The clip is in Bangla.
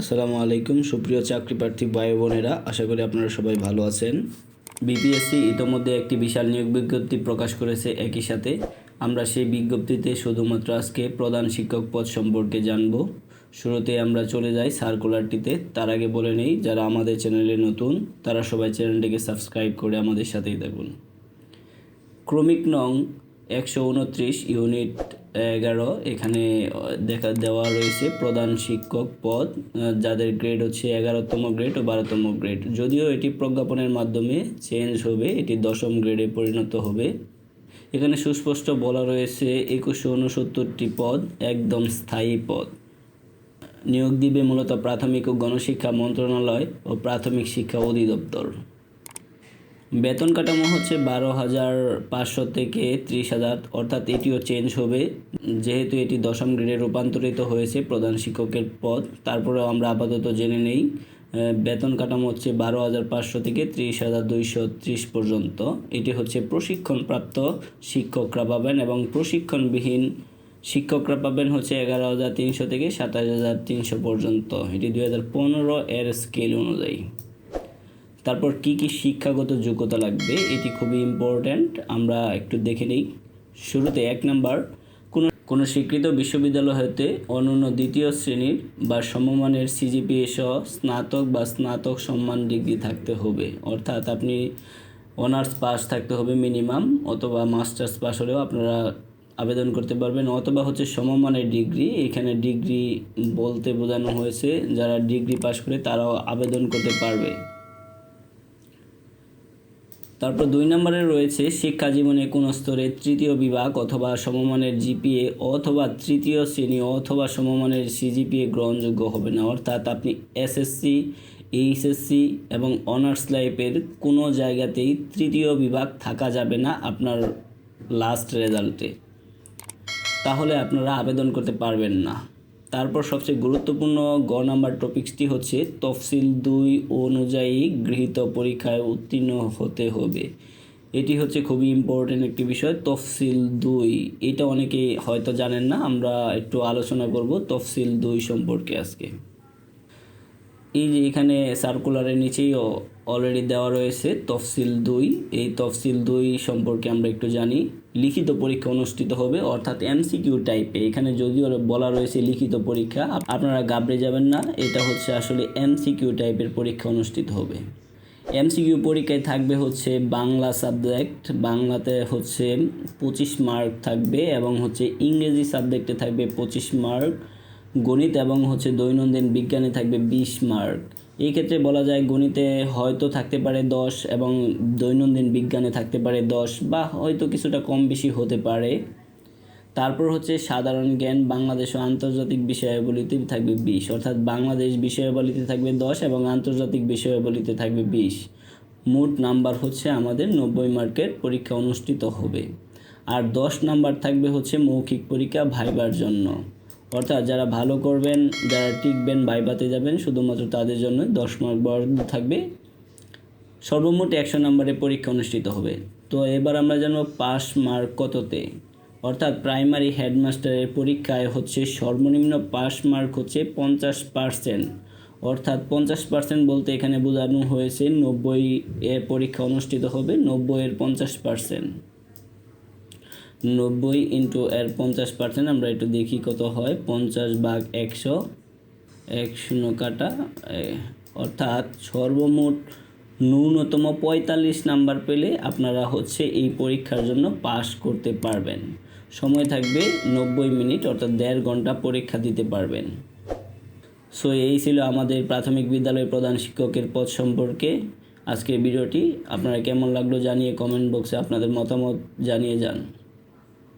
আসসালামু আলাইকুম, সুপ্রিয় চাকরি প্রার্থী ভাই বোনেরা, আশা করি আপনারা সবাই ভালো আছেন। বিপিএসসি ইতোমধ্যে একটি বিশাল নিয়োগ বিজ্ঞপ্তি প্রকাশ করেছে একই সাথে। আমরা সেই বিজ্ঞপ্তিতে শুধুমাত্র আজকে প্রধান শিক্ষক পদ সম্পর্কে জানব। শুরুতে আমরা চলে যাই সার্কুলারটিতে। তার আগে বলে নেই, যারা আমাদের চ্যানেলে নতুন, তারা সবাই চ্যানেলটিকে সাবস্ক্রাইব করে আমাদের সাথেই থাকুন। ক্রমিক নং একশো উনত্রিশ ইউনিট এগারো, এখানে দেখা, দেওয়া রয়েছে প্রধান শিক্ষক পদ যাদের গ্রেড হচ্ছে এগারোতম গ্রেড ও বারোতম গ্রেড যদিও এটি প্রজ্ঞাপনের মাধ্যমে চেঞ্জ হবে, এটি দশম গ্রেডে পরিণত হবে। এখানে সুস্পষ্ট বলা রয়েছে একুশশো উনসত্তরটি পদ, একদম স্থায়ী পদ। নিয়োগ দিবে মূলত প্রাথমিক ও গণশিক্ষা মন্ত্রণালয় ও প্রাথমিক শিক্ষা অধিদপ্তর। বেতন কাঠামো হচ্ছে বারো হাজার পাঁচশো থেকে ত্রিশ হাজার, অর্থাৎ এটিও চেঞ্জ হবে। যেহেতু এটি দশম গ্রেডে রূপান্তরিত হয়েছে প্রধান শিক্ষকের পদ, তারপরেও আমরা আপাতত জেনে নেই। বেতন কাঠামো হচ্ছে বারো হাজার পাঁচশো থেকে ত্রিশ হাজার দুইশো ত্রিশ পর্যন্ত। এটি হচ্ছে প্রশিক্ষণপ্রাপ্ত শিক্ষকরা পাবেন এবং প্রশিক্ষণবিহীন শিক্ষকরা পাবেন হচ্ছে এগারো হাজার তিনশো থেকে সাতাশ হাজার তিনশো পর্যন্ত। এটি দুই হাজার পনেরো এর স্কেল অনুযায়ী। তারপর কি কি শিক্ষাগত যোগ্যতা লাগবে, এটি খুবই ইম্পর্ট্যান্ট আমরা একটু দেখে নিই। শুরুতে এক নাম্বার, কোনো কোনো স্বীকৃত বিশ্ববিদ্যালয় হতে অনন্য দ্বিতীয় শ্রেণির বা সমমানের সিজিপিএ সহ স্নাতক বা স্নাতক সম্মান ডিগ্রি থাকতে হবে। অর্থাৎ আপনি অনার্স পাস থাকতে হবে মিনিমাম, অথবা মাস্টার্স পাস হলেও আপনারা আবেদন করতে পারবেন, অথবা হচ্ছে সমমানের ডিগ্রি, এখানে ডিগ্রি বলতে বোঝানো হয়েছে, যারা ডিগ্রি পাস করে তারাও আবেদন করতে পারবে। তারপর দুই নম্বরে রয়েছে শিক্ষা জীবনে কোনো স্তরে তৃতীয় বিভাগ অথবা সমমানের জিপিএ অথবা তৃতীয় শ্রেণি অথবা সমমানের সিজিপিএ গ্রহণযোগ্য হবে না। অর্থাৎ আপনি এসএসসি, এইচএসসি এবং অনার্স লাইফের কোনো জায়গাতেই তৃতীয় বিভাগ থাকা যাবে না আপনার লাস্ট রেজাল্টে। তাহলে আপনারা আবেদন করতে পারবেন না। তারপর সবচেয়ে গুরুত্বপূর্ণ গ নাম্বার টপিক্সটি হচ্ছে, তফসিল দুই অনুযায়ী গৃহীত পরীক্ষায় উত্তীর্ণ হতে হবে। এটি হচ্ছে খুবই ইম্পর্টেন্ট একটি বিষয়, তফসিল দুই। এটা অনেকেই হয়তো জানেন না, আমরা একটু আলোচনা করব তফসিল দুই সম্পর্কে আজকে। এই যে এখানে সার্কুলারের নিচেই অলরেডি দেওয়া রয়েছে তফসিল দুই। এই তফসিল দুই সম্পর্কে আমরা একটু জানি। লিখিত পরীক্ষা অনুষ্ঠিত হবে অর্থাৎ এমসিকিউ টাইপে এখানে যদিও বলা রয়েছে লিখিত পরীক্ষা আপনারা গাবড়ে যাবেন না। এটা হচ্ছে আসলে এমসিকিউ টাইপের পরীক্ষা অনুষ্ঠিত হবে। এমসিকিউ পরীক্ষায় থাকবে হচ্ছে বাংলা সাবজেক্ট বাংলাতে হচ্ছে পঁচিশ মার্ক থাকবে এবং হচ্ছে ইংরেজি সাবজেক্টে থাকবে পঁচিশ মার্ক গণিত এবং হচ্ছে দৈনন্দিন বিজ্ঞানে থাকবে বিশ মার্ক। এই ক্ষেত্রে বলা যায় গণিতে হয়তো থাকতে পারে দশ এবং দৈনন্দিন বিজ্ঞানে থাকতে পারে দশ বা হয়তো কিছুটা কম বেশি হতে পারে। তারপর হচ্ছে সাধারণ জ্ঞান, বাংলাদেশ ও আন্তর্জাতিক বিষয়াবলিতে থাকবে বিশ। অর্থাৎ বাংলাদেশ বিষয়াবলিতে থাকবে দশ এবং আন্তর্জাতিক বিষয়াবলিতে থাকবে বিশ। মোট নাম্বার হচ্ছে আমাদের নব্বই মার্কের পরীক্ষা অনুষ্ঠিত হবে। আর দশ নাম্বার থাকবে হচ্ছে মৌখিক পরীক্ষা ভাইবার জন্য। অর্থাৎ যারা ভালো করবেন, যারা টিকবেন ভাইবাতে যাবেন, শুধুমাত্র তাদের জন্য দশ মার্ক বরাদ্দ থাকবে। সর্বমোট একশো নম্বরে পরীক্ষা অনুষ্ঠিত হবে। তো এবার আমরা জানব পাস মার্ক কততে? অর্থাৎ প্রাইমারি হেডমাস্টারের পরীক্ষায় হচ্ছে সর্বনিম্ন পাস মার্ক হচ্ছে পঞ্চাশ পার্সেন্ট। অর্থাৎ পঞ্চাশ পার্সেন্ট বলতে এখানে বোঝানো হয়েছে নব্বই এর পরীক্ষা অনুষ্ঠিত হবে নব্বইয়ের পঞ্চাশ পার্সেন্ট। নব্বই ইন্টু এর পঞ্চাশ পার্সেন্ট আমরা একটু দেখি কত হয়। পঞ্চাশ ভাগ একশো, এক শূন্য কাটা অর্থাৎ সর্বমোট ন্যূনতম পঁয়তাল্লিশ নাম্বার পেলে আপনারা হচ্ছে এই পরীক্ষার জন্য পাস করতে পারবেন। সময় থাকবে নব্বই মিনিট, অর্থাৎ দেড় ঘণ্টা পরীক্ষা দিতে পারবেন। সো, এই ছিল আমাদের প্রাথমিক বিদ্যালয়ের প্রধান শিক্ষকের পদ সম্পর্কে আজকের ভিডিওটি। আপনারা কেমন লাগল জানিয়ে কমেন্ট বক্সে আপনাদের মতামত জানিয়ে যান।